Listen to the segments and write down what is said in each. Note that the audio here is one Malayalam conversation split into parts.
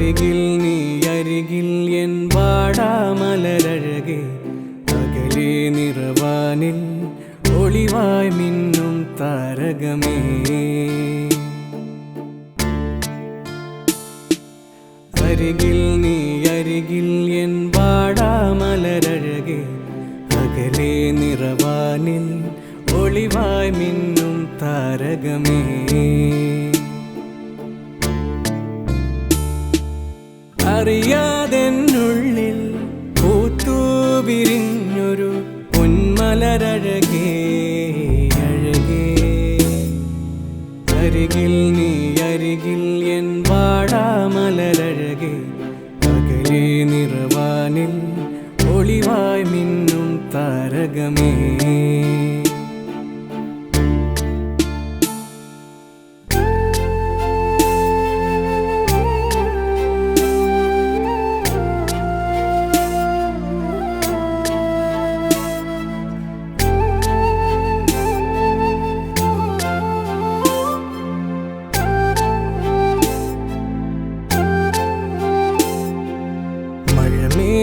അരികിൽ നീ അരികിൽ എൻ പാടാമലരഴകെ അകലെ നിറവാനിൽ ഒളിവായി മിന്നും താരകമേ. അരികിൽ നീ അരികിൽ എൻ പാടാമലരഴകെ അകലെ നിറവാനിൽ ഒളിവായി മിന്നും താരകമേ. പൊന്മലരഴകേ അഴകേ നീ എൻ നിറവാനിൽ ഒളിവായി മിന്നും താരകമേ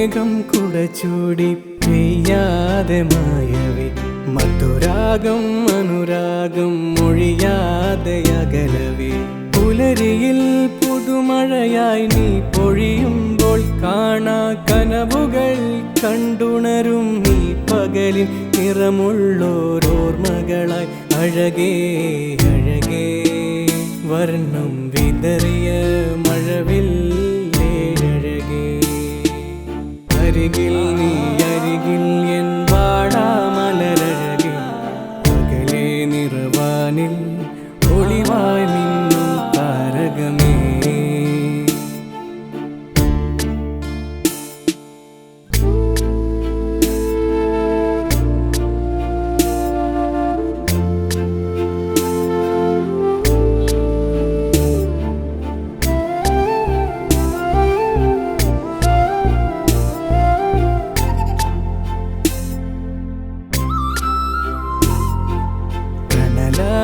മഴമേഘം ചൂടി പെയ്യാതെ മായവേ. മധുരാഗം അനുരാഗം മൊഴിയാതെ അകലവേ. പുലരിയിൽ പുതുമഴയായി നീ പൊഴിയുമ്പോൾ കാണാ കനവുകൾ കണ്ടുണരും നീ പകലിൽ നിറമുള്ളോരോർമകളായി അഴകേ അഴകേ വർണം വിതറിയ അരികിൽ നീ അരികിൽ എൻ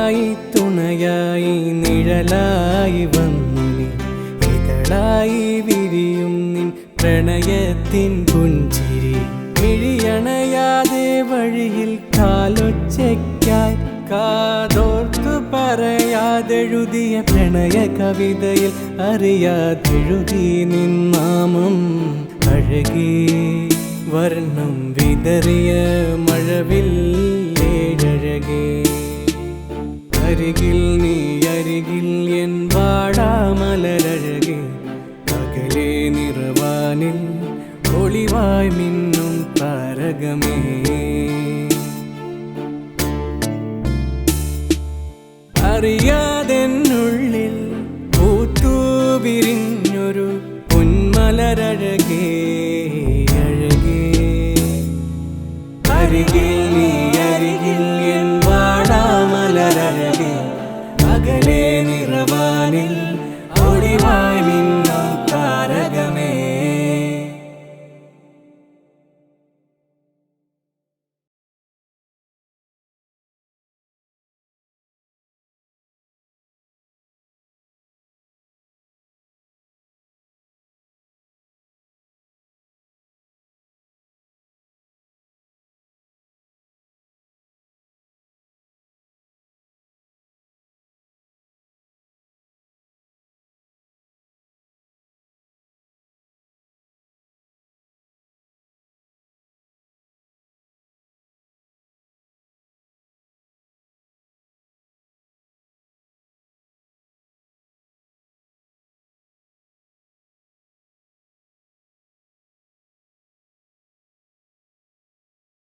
കനലായി തുണയായി നിഴലായി വന്നു ഇതളായി വിരിയും നിൻ പ്രണയത്തിൻ പുഞ്ചിരി. മിഴിയണയാതെ വഴിയിൽ കാലൊച്ചയ്ക്കായി കാതോർത്തു പറയാതെഴുതിയ പ്രണയ കവിതയിൽ അറിയാതെഴുതി നിന്നാമം അഴകി. വർണം വിതറിയ മഴവിൽ ഏഴഴകേ. അരികിൽ നീ അരികിൽ എൻ വാടാമലരഴകെ. അകലെ നിറവാനിൽ ഒളിവായി മിന്നും താരകമേ. അറിയാതെന്നുള്ളിൽ